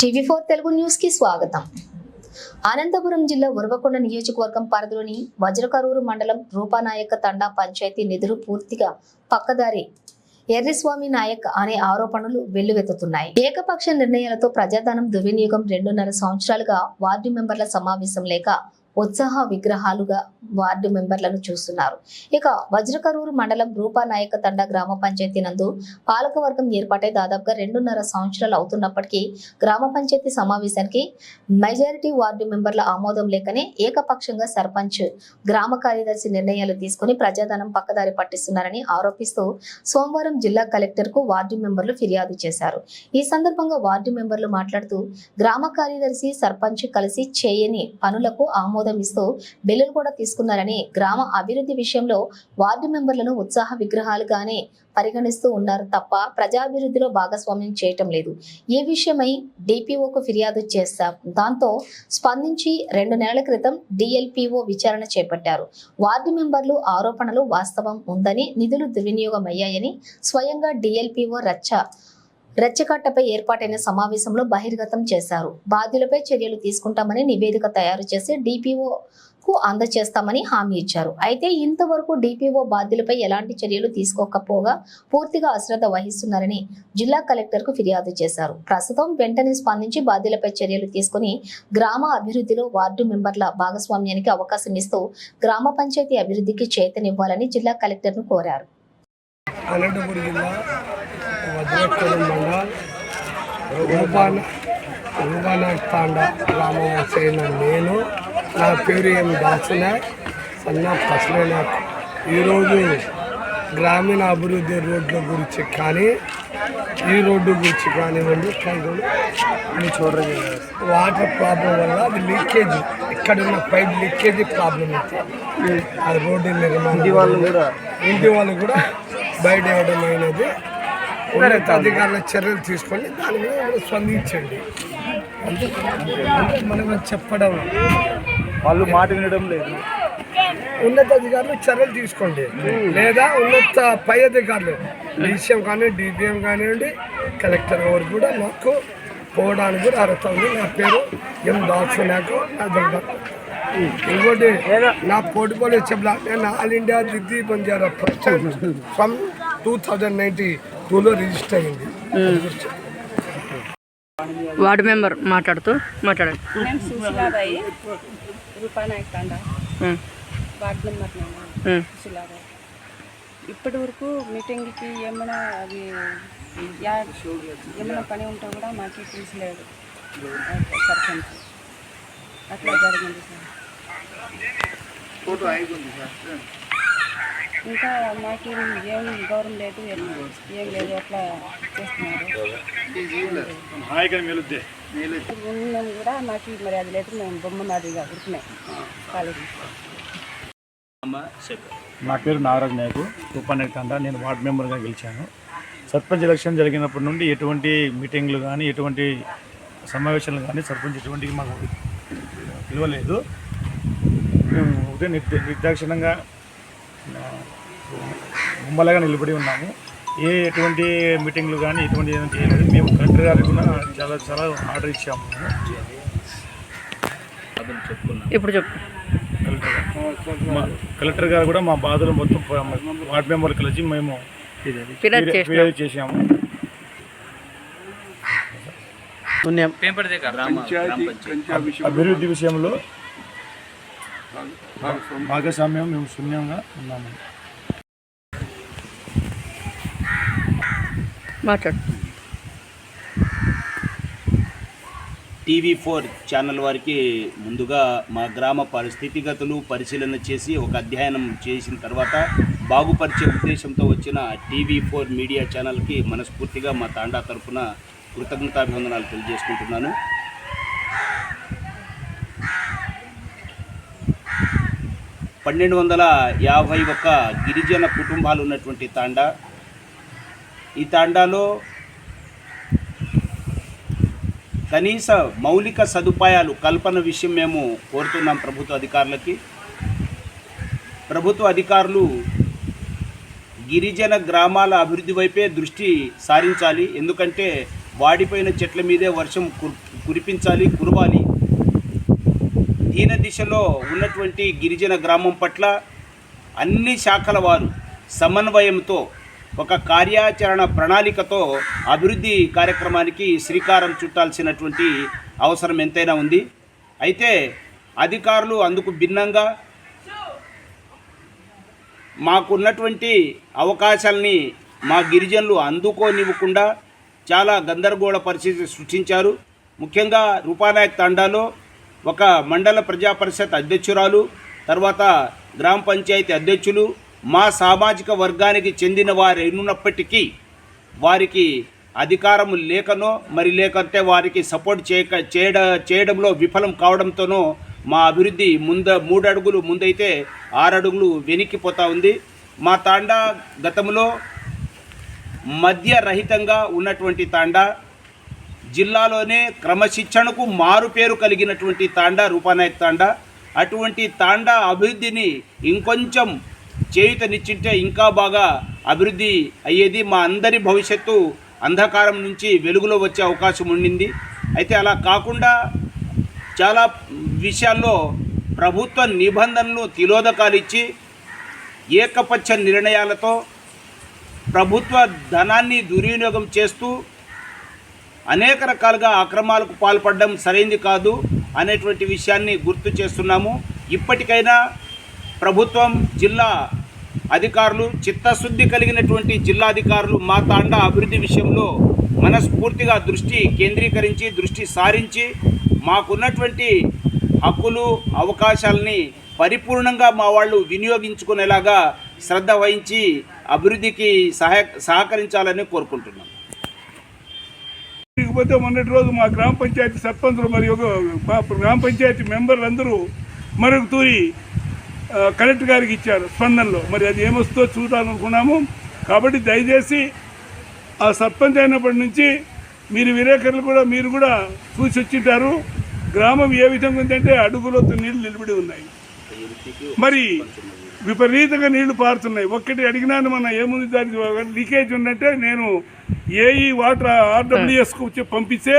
TV four Telugu న్యూస్కి స్వాగతం. అనంతపురం జిల్లా ఉరవకొండ నియోజకవర్గం పరిధిలోని వజ్రకరూరు మండలం రూపానాయక తండా పంచాయతీ నిధులు పూర్తిగా పక్కదారి ఎర్రిస్వామి నాయక్ అనే ఆరోపణలు వెల్లువెత్తుతున్నాయి. ఏకపక్ష నిర్ణయాలతో ప్రజాధనం దుర్వినియోగం రెండున్నర సంవత్సరాలుగా వార్డు మెంబర్ల సమావేశం లేక ఉత్సాహ విగ్రహాలుగా వార్డు మెంబర్లను చూస్తున్నారు. ఇక వజ్రకరూరు మండలం రూపానాయక తండ గ్రామ పంచాయతీ నందు పాలకవర్గం ఏర్పాటై దాదాపుగా రెండున్నర సంవత్సరాలు అవుతున్నప్పటికీ గ్రామ పంచాయతీ సమావేశానికి మెజారిటీ వార్డు మెంబర్ల ఆమోదం లేకనే ఏకపక్షంగా సర్పంచ్ గ్రామ కార్యదర్శి నిర్ణయాలు తీసుకుని ప్రజాధనం పక్కదారి పట్టిస్తున్నారని ఆరోపిస్తూ సోమవారం జిల్లా కలెక్టర్కు వార్డు మెంబర్లు ఫిర్యాదు చేశారు. ఈ సందర్భంగా వార్డు మెంబర్లు మాట్లాడుతూ గ్రామ కార్యదర్శి సర్పంచ్ కలిసి చేయని పనులకు ఆమోదం ఇస్తూ బిల్లులు కూడా తీసుకున్నారని గ్రామ అభివృద్ధి విషయంలో వార్డు మెంబర్లను ఉత్సాహ విగ్రహాలుగానే పరిగణిస్తూ ఉన్నారు తప్ప ప్రజాభివృద్ధిలో భాగస్వామ్యం చేయటం లేదు. ఈ విషయమై డిపిఓకు ఫిర్యాదు చేశాం. దాంతో స్పందించి రెండు నెలల క్రితం డిఎల్పిఓ విచారణ చేపట్టారు. వార్డు మెంబర్లు ఆరోపణలు వాస్తవం ఉందని నిధులు దుర్వినియోగం అయ్యాయని స్వయంగా డిఎల్పిఓ రచ్చ రెచ్చకట్టపై ఏర్పాటైన సమావేశంలో బహిర్గతం చేశారు. బాధ్యులపై చర్యలు తీసుకుంటామని నివేదిక తయారు చేసి డిపిఓ కు అందజేస్తామని హామీ ఇచ్చారు. అయితే ఇంతవరకు డిపిఓ బాధ్యులపై ఎలాంటి చర్యలు తీసుకోకపోగా పూర్తిగా అశ్రద్ధ వహిస్తున్నారని జిల్లా కలెక్టర్కు ఫిర్యాదు చేశారు. ప్రస్తుతం వెంటనే స్పందించి బాధ్యులపై చర్యలు తీసుకుని గ్రామ అభివృద్ధిలో వార్డు మెంబర్ల భాగస్వామ్యానికి అవకాశం ఇస్తూ గ్రామ పంచాయతీ అభివృద్ధికి చేతనివ్వాలని జిల్లా కలెక్టర్ను కోరారు. అనంతపురం జిల్లా వజ్రకోలం మండల్ రూపాన రూపానాథ్ తాండా గ్రామం వచ్చిన నేను నా పేరు ఎం దాచిన సన్న పసలేనాయక్ ఈరోజు గ్రామీణ అభివృద్ధి రోడ్ల గురించి కానీ ఈ రోడ్డు గురించి కానివ్వండి కానీ చూడండి వాటర్ ప్రాబ్లం వల్ల అది లీకేజ్ ఇక్కడ ఉన్న పైప్ లీకేజ్ ప్రాబ్లం అయితే అది రోడ్డు నిర్మాణం ఇంటి వాళ్ళు కూడా ఇంటి వాళ్ళు కూడా బయట ఇవ్వడం అయినది అధికారుల చర్యలు తీసుకొని దాని మీద స్పందించండి. అంటే మనం చెప్పడం. వాళ్ళు మాట వినడం లేదు. ఉన్నత అధికారులు చర్యలు తీసుకోండి. లేదా ఉన్నత పై అధికారులు డీసీఎం కానీ డిపిఎం కానివ్వండి కలెక్టర్ గారు కూడా మాకు పోవడానికి కూడా అర్హత ఉంది. నా పేరు ఎం దాసు నాకు నా దగ్గర. ఇంకోటి నా పోర్ట్ఫోలియో చెప్పలా నేను ఆల్ ఇండియా దిద్ది president from two thousand ninety టూలో రిజిస్టర్ అయింది. వార్డు మెంబర్ మాట్లాడుతూ మాట్లాడండి. ఇప్పటి వరకు మీటింగ్కి ఏమైనా అది ఏమైనా పని ఉంటే కూడా మాకు తెలిసలేదు సర్పంచ్ అట్లా జరిగింది సార్. ఇంకా మాకు ఏం గౌరవం లేదు ఏం లేదు అట్లా చేస్తున్నారు. ఉన్నాం కూడా మాకు మరి అది లేదు మేము బొమ్మ మాదిరిగా ఉడుకున్నాయి కాలేజీ. నా పేరు నాగరాజ్ నాయకు రూపానికి కంట నేను వార్డు మెంబర్గా గెలిచాను. సర్పంచ్ ఎలక్షన్ జరిగినప్పటి నుండి ఎటువంటి మీటింగ్లు కానీ ఎటువంటి సమావేశాలు కానీ సర్పంచ్ ఎటువంటి మాకు ఇవ్వలేదు మేము ఉదయం నిర్దాక్షిణంగా ముమ్మలగా నిలబడి ఉన్నాము. ఏ ఎటువంటి మీటింగ్లు కానీ ఎటువంటి ఏదైనా చేయలేదు. మేము కలెక్టర్ గారికి కూడా చాలా చాలా ఆర్డర్ ఇచ్చాము. ఇప్పుడు చెప్పు. కలెక్టర్ గారు. కూడా మా బాధలు మొత్తం వార్డు మెంబర్ కలిసి మేము ఫిర్యాదు చేసాము అభివృద్ధి విషయంలో భాగస్వామ్యం మేము శూన్యంగా ఉన్నాము. మాట్లాడు. టీవీ ఫోర్ ఛానల్ వారికి ముందుగా మా గ్రామ పరిస్థితిగతులు పరిశీలన చేసి ఒక అధ్యయనం చేసిన తర్వాత బాగుపరిచే ఉద్దేశంతో వచ్చిన టీవీ ఫోర్ మీడియా ఛానల్కి మనస్ఫూర్తిగా మా తాండా తరఫున కృతజ్ఞతాభివందనాలు తెలియజేసుకుంటున్నాను. పన్నెండు వందల యాభై ఒక్క గిరిజన కుటుంబాలు ఉన్నటువంటి తాండా ఈ తాండాలో కనీస మౌలిక సదుపాయాలు కల్పన విషయం మేము కోరుతున్నాం ప్రభుత్వ అధికారులకి. ప్రభుత్వ అధికారులు గిరిజన గ్రామాల అభివృద్ధి వైపే దృష్టి సారించాలి. ఎందుకంటే వాడిపోయిన చెట్ల మీదే వర్షం కుర్ కురిపించాలి కురవాలి. దీన దిశలో ఉన్నటువంటి గిరిజన గ్రామం పట్ల అన్ని శాఖల వారు సమన్వయంతో ఒక కార్యాచరణ ప్రణాళికతో అభివృద్ధి కార్యక్రమానికి శ్రీకారం చుట్టాల్సినటువంటి అవసరం ఎంతైనా ఉంది. అయితే అధికారులు అందుకు భిన్నంగా మాకున్నటువంటి అవకాశాలని మా గిరిజనులు అందుకోనివ్వకుండా చాలా గందరగోళ పరిస్థితి సృష్టించారు. ముఖ్యంగా రూపానాయక్ తండాలో ఒక మండల ప్రజా పరిషత్ అధ్యక్షురాలు తర్వాత గ్రామ పంచాయతీ అధ్యక్షులు మా సామాజిక వర్గానికి చెందిన వారు ఉన్నప్పటికీ వారికి అధికారం లేకనో మరి లేకంటే వారికి సపోర్ట్ చేయక చేయడ చేయడంలో విఫలం కావడంతోనో మా అభివృద్ధి ముంద మూడు అడుగులు ముందైతే ఆరు అడుగులు వెనక్కిపోతా ఉంది. మా తాండా గతంలో మద్యరహితంగా ఉన్నటువంటి తాండా జిల్లాలోనే క్రమశిక్షణకు మారు పేరు కలిగినటువంటి తాండా రూపానాయక్ తాండా. అటువంటి తాండా అభివృద్ధిని ఇంకొంచెం చేయుతనిచ్చింటే ఇంకా బాగా అభివృద్ధి అయ్యేది మా అందరి భవిష్యత్తు అంధకారం నుంచి వెలుగులో వచ్చే అవకాశం ఉండింది. అయితే అలా కాకుండా చాలా విషయాల్లో ప్రభుత్వ నిబంధనలు తిలోదకాలు ఇచ్చి ఏకపక్ష నిర్ణయాలతో ప్రభుత్వ ధనాన్ని దుర్వినియోగం చేస్తూ అనేక రకాలుగా అక్రమాలకు పాల్పడడం సరైంది కాదు అనేటువంటి విషయాన్ని గుర్తు చేస్తున్నాము. ఇప్పటికైనా ప్రభుత్వం జిల్లా అధికారులు చిత్తశుద్ధి కలిగినటువంటి జిల్లా అధికారులు మా తాండా అభివృద్ధి విషయంలో మనస్ఫూర్తిగా దృష్టి కేంద్రీకరించి దృష్టి సారించి మాకున్నటువంటి హక్కులు అవకాశాలని పరిపూర్ణంగా మా వాళ్ళు వినియోగించుకునేలాగా శ్రద్ధ వహించి అభివృద్ధికి సహాయ సహకరించాలని కోరుకుంటున్నాం. లేకపోతే మొన్నటి రోజు మా గ్రామ పంచాయతీ సర్పంచులు మరియు ఒక మా గ్రామ పంచాయతీ మెంబర్లు అందరూ మరొక తూరి కలెక్టర్ గారికి ఇచ్చారు స్పందనలో. మరి అది ఏమొస్తుందో చూడాలనుకున్నాము. కాబట్టి దయచేసి ఆ సర్పంచ్ అయినప్పటి నుంచి మీరు విలేకరులు కూడా మీరు కూడా చూసి వచ్చింటారు. గ్రామం ఏ విధంగా ఉందంటే అడుగులోతు నీళ్ళు నిలబడి ఉన్నాయి. మరి విపరీతంగా నీళ్ళు పారుతున్నాయి. ఒక్కటి అడిగినాను మన ఏముంది దానికి లీకేజ్ ఉందంటే నేను ఏఈ వాటర్ ఆర్డబ్ల్యూఎస్కు వచ్చి పంపిస్తే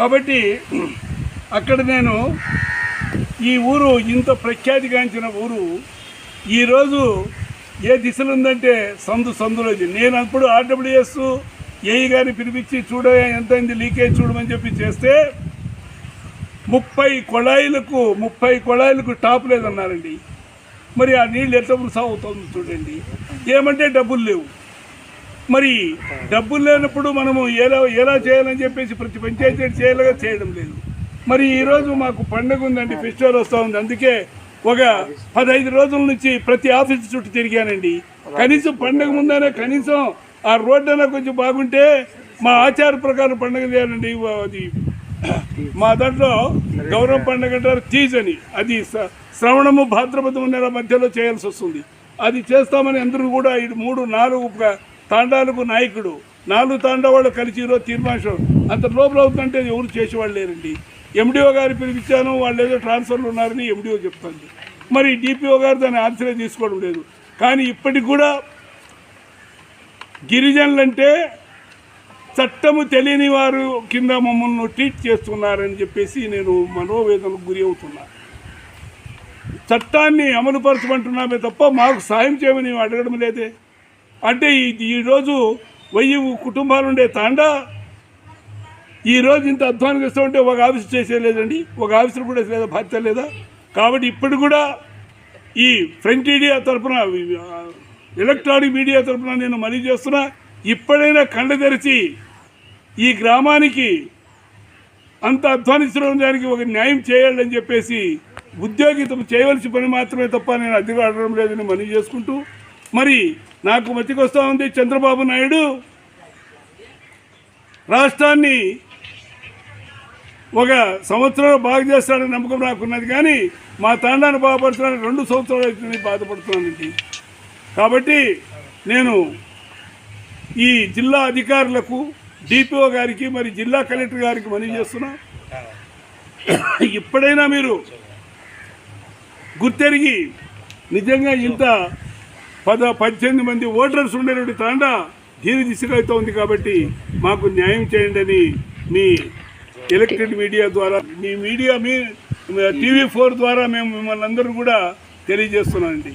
కాబట్టి అక్కడ నేను ఈ ఊరు ఇంత ప్రఖ్యాతిగాంచిన ఊరు. ఈరోజు ఏ దిశలు ఉందంటే సందు సందులోది. నేను అప్పుడు ఆర్డబ్ల్యూఎస్ ఏఈ గారిని పిలిపించి చూడ ఎంత లీకేజ్ చూడమని చెప్పి చేస్తే ముప్పై కొళాయిలకు ముప్పై కొళాయిలకు టాప్ లేదన్నారండి. మరి ఆ నీళ్ళు ఎట్లా సాగుతుంది చూడండి. ఏమంటే డబ్బులు లేవు. మరి డబ్బులు లేనప్పుడు మనము ఎలా ఎలా చేయాలని చెప్పేసి ప్రతి పంచాయతీ చేయాలగా చేయడం లేదు. మరి ఈరోజు మాకు పండుగ ఉందండి ఫెస్టివల్ వస్తూ ఉంది. అందుకే ఒక పదహైదు రోజుల నుంచి ప్రతి ఆఫీస్ చుట్టూ తిరిగానండి. కనీసం పండుగ ముందనే కనీసం ఆ రోడ్డు అయినా కొంచెం బాగుంటే మా ఆచార ప్రకారం పండుగ చేయాలండి. అది మా దాంట్లో గౌరవ పండుగ అంటారు తీజ్ అని. అది శ్రవణము భాద్రపదము నెల మధ్యలో చేయాల్సి వస్తుంది. అది చేస్తామని అందరూ కూడా ఇది మూడు నాలుగు తాండాలకు నాయకుడు. నాలుగు తాండా వాళ్ళు కలిసి ఈరోజు తీర్మానం అంత లోపల అవుతుందంటే ఎవరు చేసేవాళ్ళు లేరండి. ఎండిఓ గారు పిలిపించాను వాళ్ళు ఏదో ట్రాన్స్ఫర్లు ఉన్నారని ఎండిఓ చెప్తుంది. మరి డిపిఓ గారు దాన్ని ఆన్సరే తీసుకోవడం లేదు. కానీ ఇప్పటికి కూడా గిరిజనులంటే చట్టము తెలియని వారు కింద మమ్మల్ని ట్రీట్ చేస్తున్నారని చెప్పేసి నేను మనోవేదనకు గురి అవుతున్నా. చట్టాన్ని అమలుపరచమంటున్నామే తప్ప మాకు సాయం చేయమని అడగడం లేదే. అంటే ఈరోజు వెయ్యి కుటుంబాలు ఉండే తాండా ఈరోజు ఇంత అధ్వానం చేస్తూ ఉంటే ఒక ఆఫీసు చేసే లేదండి. ఒక ఆఫీసర్ కూడా లేదా బాధ్యత లేదా. కాబట్టి ఇప్పుడు కూడా ఈ ఫ్రంట్ మీడియా తరఫున ఎలక్ట్రానిక్ మీడియా తరఫున నేను మనీ చేస్తున్నా. ఇప్పుడైనా కళ్ళ తెరిచి ఈ గ్రామానికి అంత అధ్వానించడం దానికి ఒక న్యాయం చేయాలని చెప్పేసి ఉద్యోగి తమ చేయవలసిన పని మాత్రమే తప్ప నేను అద్దెగా అడగడం లేదని మనీ చేసుకుంటూ మరి నాకు మతికొస్తూ ఉంది చంద్రబాబు నాయుడు. రాష్ట్రాన్ని ఒక సంవత్సరం బాగు చేస్తాడని నమ్మకం నాకున్నది కానీ మా తండాన్ని బాగుపరచడానికి రెండు సంవత్సరాలు అవుతుంది బాధపడుతున్నానండి కాబట్టి నేను ఈ జిల్లా అధికారులకు డిపిఓ గారికి మరి జిల్లా కలెక్టర్ గారికి మనవి చేస్తున్నా. ఇప్పుడైనా మీరు గుర్తెరిగి నిజంగా ఇంత పద పద్దెనిమిది మంది ఓటర్స్ ఉండేటువంటి తాండా దీని దిశగా అయితే ఉంది కాబట్టి మాకు న్యాయం చేయండి అని మీ ఎలక్ట్రిక్ మీడియా ద్వారా మీ మీడియా మీ టీవీ ఫోర్ ద్వారా మేము మిమ్మల్ని అందరూ కూడా తెలియజేస్తున్నామండి